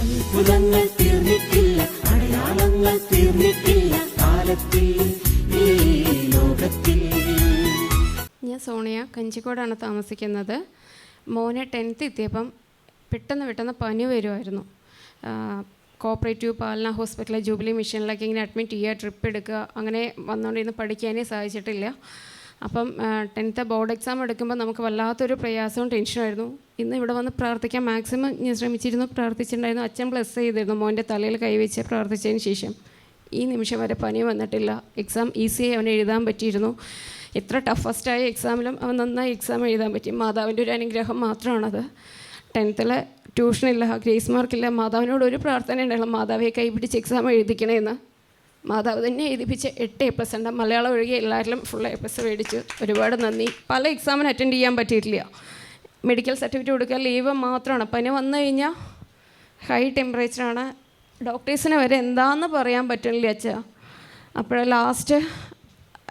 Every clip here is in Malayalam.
അത്ഭുതങ്ങൾ തീർന്നിട്ടില്ല അടയാളങ്ങൾ തീർന്നിട്ടില്ല കാലത്തിൽ ഞാൻ സോണിയ കഞ്ചിക്കോടാണ് താമസിക്കുന്നത്. മോനെ ടെൻത്ത് എത്തിയപ്പം പെട്ടെന്ന് പെട്ടെന്ന് പനി വരുമായിരുന്നു കോപ്പറേറ്റീവ് പാലന ഹോസ്പിറ്റലിലെ ജൂബിലി മിഷനിലൊക്കെ ഇങ്ങനെ അഡ്മിറ്റ് ചെയ്യുക ട്രിപ്പ് എടുക്കുക അങ്ങനെ വന്നുകൊണ്ടിരുന്ന് പഠിക്കാനേ സാധിച്ചിട്ടില്ല. അപ്പം ടെൻത്ത് ബോർഡ് എക്സാം എടുക്കുമ്പോൾ നമുക്ക് വല്ലാത്തൊരു പ്രയാസവും ടെൻഷനായിരുന്നു ഇന്ന് ഇവിടെ വന്ന് പ്രാർത്ഥിക്കാൻ മാക്സിമം ഞാൻ ശ്രമിച്ചിരുന്നു പ്രാർത്ഥിച്ചിട്ടുണ്ടായിരുന്നു. അച്ഛൻ പ്ലസ് ചെയ്തിരുന്നു മോന്റെ തലയിൽ കൈവച്ച് പ്രാർത്ഥിച്ചതിന് ശേഷം. ഈ നിമിഷം വരെ പനി വന്നിട്ടില്ല. എക്സാം ഈസിയായി അവന് എഴുതാൻ പറ്റിയിരുന്നു. എത്ര ടഫസ്റ്റായ എക്സാമിലും അവൻ നന്നായി എക്സാം എഴുതാൻ പറ്റി. മാതാവിന്റെ ഒരു അനുഗ്രഹം മാത്രമാണത്. ടെൻത്തിലെ ട്യൂഷനില്ല ഗ്രേസ് മാർക്കില്ല. മാതാവിനോട് ഒരു പ്രാർത്ഥന ഉണ്ടായിരുന്നു മാതാവിയെ കൈപിടിച്ച് എക്സാം എഴുതിക്കണേന്ന്. മാതാവ് തന്നെ എഴുതിപ്പിച്ച എട്ട് എ പ്ലസ് ഉണ്ട്. മലയാളം ഒഴികെ എല്ലാവരിലും ഫുൾ എ പ്ലസ് മേടിച്ചു. ഒരുപാട് നന്ദി. പല എക്സാമിന് അറ്റൻഡ് ചെയ്യാൻ പറ്റിയിട്ടില്ല. മെഡിക്കൽ സർട്ടിഫിക്കറ്റ് കൊടുക്കുക ലീവ് മാത്രമാണ്. പനി വന്നു കഴിഞ്ഞാൽ ഹൈ ടെമ്പറേച്ചറാണ് ഡോക്ടേഴ്സിന് വരെ എന്താണെന്ന് പറയാൻ പറ്റുന്നില്ല അച്ഛാ. അപ്പോൾ ലാസ്റ്റ്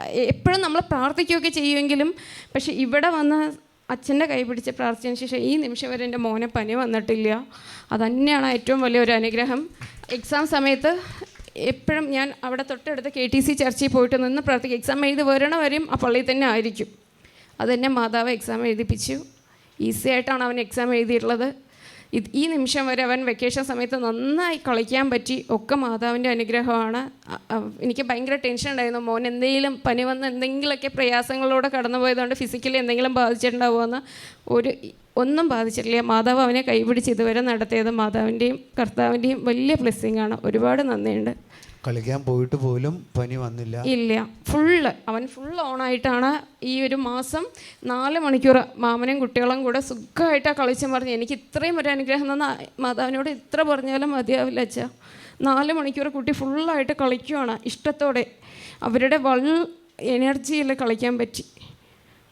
എപ്പോഴും നമ്മൾ പ്രാർത്ഥിക്കുകയൊക്കെ ചെയ്യുമെങ്കിലും പക്ഷേ ഇവിടെ വന്ന് അച്ഛന്റെ കൈ പിടിച്ച് പ്രാർത്ഥിച്ചതിന് ശേഷം ഈ നിമിഷം വരെ എന്റെ മോനെ പനി വന്നിട്ടില്ല. അതന്നെയാണ് ഏറ്റവും വലിയൊരു അനുഗ്രഹം. എക്സാം സമയത്ത് എപ്പോഴും ഞാൻ അവിടെ തൊട്ടടുത്ത് കെ ടി സി ചർച്ചിൽ പോയിട്ട് നിന്ന് പ്രാർത്ഥിക്കും. എക്സാം എഴുതി വരണ വരെയും ആ പള്ളിയിൽ തന്നെ ആയിരിക്കും. അതെന്നെ മാതാവ് എക്സാം എഴുതിപ്പിച്ചു. ഈസി ആയിട്ടാണ് അവൻ എക്സാം എഴുതിയിട്ടുള്ളത്. ഇത് ഈ നിമിഷം വരെ അവൻ വെക്കേഷൻ സമയത്ത് നന്നായി കളിക്കാൻ പറ്റി. ഒക്കെ മാതാവിന്റെ അനുഗ്രഹമാണ്. എനിക്ക് ഭയങ്കര ടെൻഷൻ ഉണ്ടായിരുന്നു. മോൻ എന്തെങ്കിലും പനി വന്ന് എന്തെങ്കിലുമൊക്കെ പ്രയാസങ്ങളിലൂടെ കടന്നു പോയതുകൊണ്ട് ഫിസിക്കലി എന്തെങ്കിലും ബാധിച്ചിട്ടുണ്ടാവുമെന്ന് ഒരു ഒന്നും ബാധിച്ചിട്ടില്ല. മാതാവ് അവനെ കൈപിടിച്ച് ഇതുവരെ നടത്തിയത് മാതാവിന്റെയും കർത്താവിന്റെയും വലിയ ബ്ലെസ്സിങ് ആണ്. ഒരുപാട് നന്ദിയുണ്ട്. കളിക്കാൻ പോയിട്ട് പോലും പനി വന്നില്ല. ഇല്ല. ഫുള്ള് അവൻ ഫുൾ ഓണായിട്ടാണ് ഈ ഒരു മാസം നാല് മണിക്കൂർ മാമനും കുട്ടികളും കൂടെ സുഖമായിട്ടാണ് കളിച്ചും പറഞ്ഞു. എനിക്ക് ഇത്രയും ഒരു അനുഗ്രഹം തന്ന മാതാവിനോട് ഇത്ര പറഞ്ഞാലും മതിയാവില്ല അച്ഛാ. നാല് മണിക്കൂർ കുട്ടി ഫുള്ളായിട്ട് കളിക്കുവാണ്. ഇഷ്ടത്തോടെ അവരുടെ വൾ എനർജിയിൽ കളിക്കാൻ പറ്റി.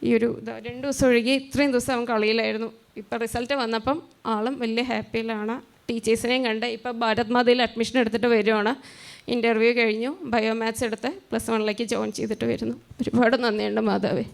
ഈ ഒരു രണ്ട് ദിവസം ഒഴുകി ഇത്രയും ദിവസം അവൻ കളിയിലായിരുന്നു. ഇപ്പം റിസൾട്ട് വന്നപ്പം ആളും വലിയ ഹാപ്പിയിലാണ് ടീച്ചേഴ്സിനെയും കണ്ട് ഇപ്പം ഭാരത് മാതയിൽ അഡ്മിഷൻ എടുത്തിട്ട് വരുവാണ്. ഇന്റർവ്യൂ കഴിഞ്ഞു. ബയോ മാത്സ് എടുത്ത് പ്ലസ് വണ്ണിലേക്ക് ജോയിൻ ചെയ്തിട്ട് വരുന്നു. ഒരുപാട് നന്ദിയുണ്ട് മാതാവേ.